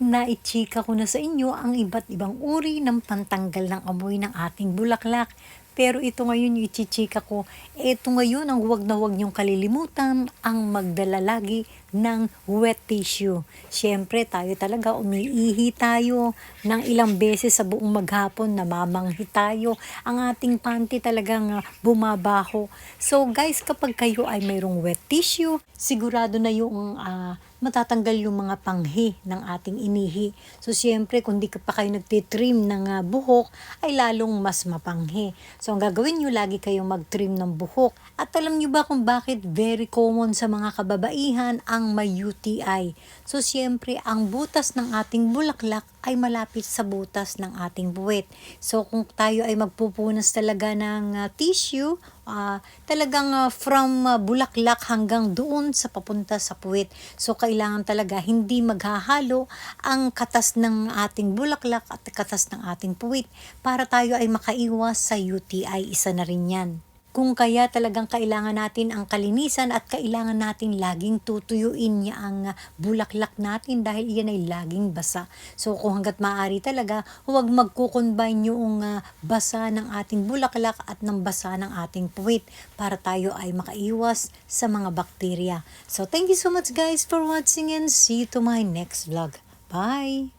naichika ko na sa inyo ang iba't ibang uri ng pantanggal ng amoy ng ating bulaklak. Pero ito ngayon yung ichichika ko, ito ngayon ang huwag na huwag niyong kalilimutan ang magdala lagi ng wet tissue. Siyempre tayo talaga umiihi tayo ng ilang beses sa buong maghapon, namamanghi tayo. Ang ating panty talagang ah, bumabaho. So guys, kapag kayo ay mayroong wet tissue, sigurado na yung ah, matatanggal yung mga panghi ng ating inihi. So, siyempre, kung di ka pa kayo nagtitrim ng ah, buhok, ay lalong mas mapanghi. So, ang gagawin nyo, lagi kayong mag-trim ng buhok. At alam nyo ba kung bakit very common sa mga kababaihan ang may UTI? So, siyempre, ang butas ng ating bulaklak ay malapit sa butas ng ating buwet. So, kung tayo ay magpupunas talaga ng ah, tissue, ah, talagang ah, from ah, bulaklak hanggang doon sa papunta sa puwet. So, kailangan talaga hindi maghahalo ang katas ng ating bulaklak at katas ng ating puwit para tayo ay makaiwas sa UTI. Isa na rin yan. Kung kaya talagang kailangan natin ang kalinisan at kailangan natin laging tutuyuin niya ang ah, bulaklak natin dahil iyan ay laging basa. So kung hanggat maaari talaga, huwag magkukonbine yung ah, basa ng ating bulaklak at ng basa ng ating puwit para tayo ay makaiwas sa mga bakterya. So thank you so much guys for watching and see you to my next vlog. Bye!